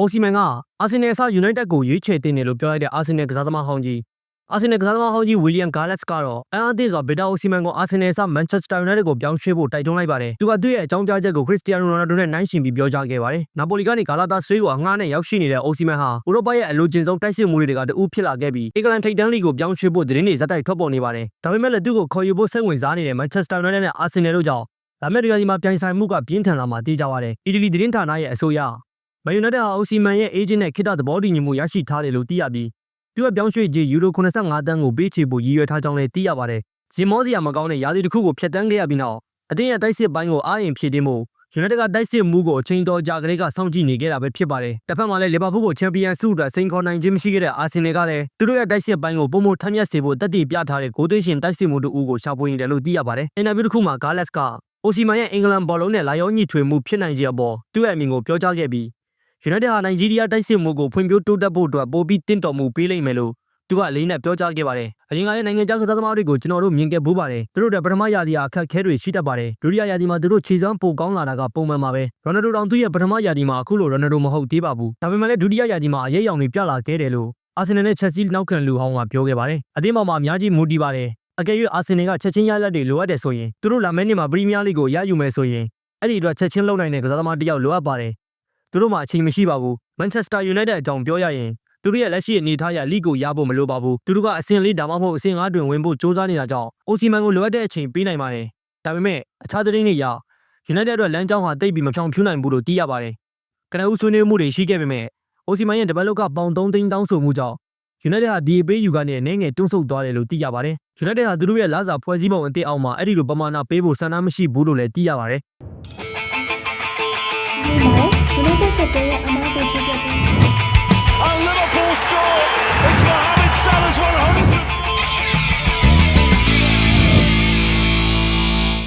အိုစီမန်ကအာဆင်နယ်ဆာယူနိုက်တက်ကိုရွေးချယ်တင်တယ်လို့ပြောလိုက်တဲ့အာဆင်နယ်ကစားသမားဟောင်းကြီးအာဆင်နယ်ကစားသမားဟောင်းကြီးဝီလီယံဂါလက်စ်ကတော့အန်အသစ်စွာဗီတာအိုစီမန်ကိုအာဆင်နယ်ဆာမန်ချက်စတာယူနိုက်တက်ကိုပြောင်းရွှေ့ဖို့တိုက်တွန်းလိုက်ပါတယ်။သူကသူ့ရဲ့အကြောင်းပြချက်ကိုခရစ္စတီယာနိုရိုနယ်ဒိုနဲ့နှိုင်းယှဉ်ပြီးပြောကြားခဲ့ပါတယ်။နာပိုလီကနေဂါလာတာဆွေးကိုအငှားနဲ့ရောက်ရှိနေတဲ့အိုစီမန်ဟာဥရောပရဲ့အလိုချင်ဆုံးတိုက်စစ်မှုတွေကတဦးဖြစ်လာခဲ့ပြီးအင်္ဂလန်ထိပ်တန်းလိကိုပြောင်းရွှေ့ဖို့သတင်းတွေဇက်တိုက်ထွက်ပေါ်နေပါတယ်။ဒါပေမဲ့လည်းသူ့ကိုခေါ်ယူဖို့စိတ်ဝင်စားနေတဲ့မန်ချက်စတာယူနိုက်တက်နဲ့အာဆင်နယ်တို့ကြောင့်လာမယ့်ရာသီမှာပြိုင်ဆိုင်မှုကပြင်းထန်လာမှာတေးကြပါတယ်။အီတလီသတင်းဌာနရဲ့အဆိုအရ မန်ယူနိုက်တက်ဟာအိုစီမန်ရဲ့အေဂျင့်နဲ့ခိတ္တသဘောတူညီမှုရရှိထားတယ်လို့သိရပြီးသူ့ရဲ့ပြောင်းရွှေ့ကြေးယူရို85တန်းကိုပေးချေဖို့ရည်ရွယ်ထားကြောင်းလည်းသိရပါတယ်။ဇင်မောစီယာမကောင်းတဲ့ရာသီတစ်ခုကိုဖျက်ဆီးခဲ့ရပြီးနောက်အသင်းရဲ့တိုက်စစ်ပိုင်းကိုအားရင်ဖြည့်တင်းမှုယူနိုက်တက်ကတိုက်စစ်မှုကိုအချိန်တော်ကြာကလေးကစောင့်ကြည့်နေခဲ့တာပဲဖြစ်ပါတယ်။တစ်ဖက်မှာလည်းလီဗာပူးကိုချန်ပီယံဆုအတွက်စိန်ခေါ်နိုင်ခြင်းမရှိခဲ့တဲ့အာဆင်နယ်ကလည်းသူတို့ရဲ့တိုက်စစ်ပိုင်းကိုပုံမထမ်းမြက်စေဖို့တက်တည်ပြထားတဲ့ဂိုးသွင်းရှင်တိုက်စစ်မှုတို့ဦးကိုရှာဖွေနေတယ်လို့သိရပါတယ်။အင်တာဗျူးတစ်ခုမှာဂါလက်စ်ကအိုစီမန်ရဲ့အင်္ဂလန်ဘောလုံးနဲ့လာရောညှိထွေမှုဖြစ်နိုင်ခြင်းအပေါ်သူ့ရဲ့အမြင်ကိုပြောကြားခဲ့ပြီး ယူနိုက်တက်ဟာနိုင်ဂျီးရီးယားတိုက်စစ်မှုကိုဖွံ့ဖြိုးတိုးတက်ဖို့အတွက်ပိုပြီးတင့်တော်မှုပေးလိမ့်မယ်လို့သူကအလေးနဲ့ပြောကြားခဲ့ပါတယ်။အရင်ကလည်းနိုင်ငံခြားကစားသမားတွေကိုကျွန်တော်တို့မြင်ခဲ့ဘူးပါတယ်။သူတို့တဲ့ပထမရာသီအခက်အခဲတွေရှိတတ်ပါတယ်။ဒုတိယရာသီမှာသူတို့ခြေစွမ်းပိုကောင်းလာတာကပုံမှန်ပါပဲ။ရိုနယ်ဒိုတောင်သူ့ရဲ့ပထမရာသီမှာအခုလိုရိုနယ်ဒိုမဟုတ်သေးပါဘူး။ဒါပေမဲ့လည်းဒုတိယရာသီမှာအရေးအယောင်တွေပြလာခဲ့တယ်လို့အာဆင်နယ်နဲ့ချက်စီနောက်ခံလူဟောင်းကပြောခဲ့ပါတယ်။အသင်းပေါ်မှာအများကြီးမူတည်ပါတယ်။အကယ်၍အာဆင်နယ်ကချက်ချင်းရလက်တွေလိုအပ်တယ်ဆိုရင်သူတို့လာမယ့်နှစ်မှာပရီးမီးယားလိကိုရယူမယ်ဆိုရင်အဲ့ဒီအတွက်ချက်ချင်းလုံနိုင်တဲ့ကစားသမားတစ်ယောက်လိုအပ်ပါတယ်။ သူတို့မှာအချိန်မရှိပါဘူး။မန်ချက်စတာယူနိုက်တက်အကြောင်းပြောရရင်သူတို့ရဲ့လက်ရှိအနေအထားရလိကိုရဖို့မလိုပါဘူးသူတို့ကအဆင့်လေးဒါမှမဟုတ်အဆင့်၅တွင်ဝင်ဖို့စ조사နေတာကြောင့်အိုစီမန်ကိုလိုအပ်တဲ့အချိန်ပေးနိုင်ပါတယ်ဒါပေမဲ့အခြားသတင်းတွေအရယူနိုက်တက်အတွက်လမ်းကြောင်းဟာတိတ်ပြီးမဖြောင်ဖြူးနိုင်ဘူးလို့သိရပါတယ်ကနဦးဆွေးနွေးမှုတွေရှိခဲ့ပေမဲ့အိုစီမန်ရဲ့ဒဘယ်လောက်ကပေါင်3သိန်းတောင်းဆိုမှုကြောင့်ယူနိုက်တက်ဟာဒီအပေးယူကနေအနေငယ်တွန်းဆုတ်သွားတယ်လို့သိရပါတယ်ယူနိုက်တက်ဟာသူတို့ရဲ့လာစာဖွဲ့စည်းပုံအသစ်အောက်မှာအဲ့ဒီလိုပမာဏပေးဖို့ဆန္ဒမရှိဘူးလို့လည်းသိရပါတယ် कहते हैं अम्मा को जो कहते हैं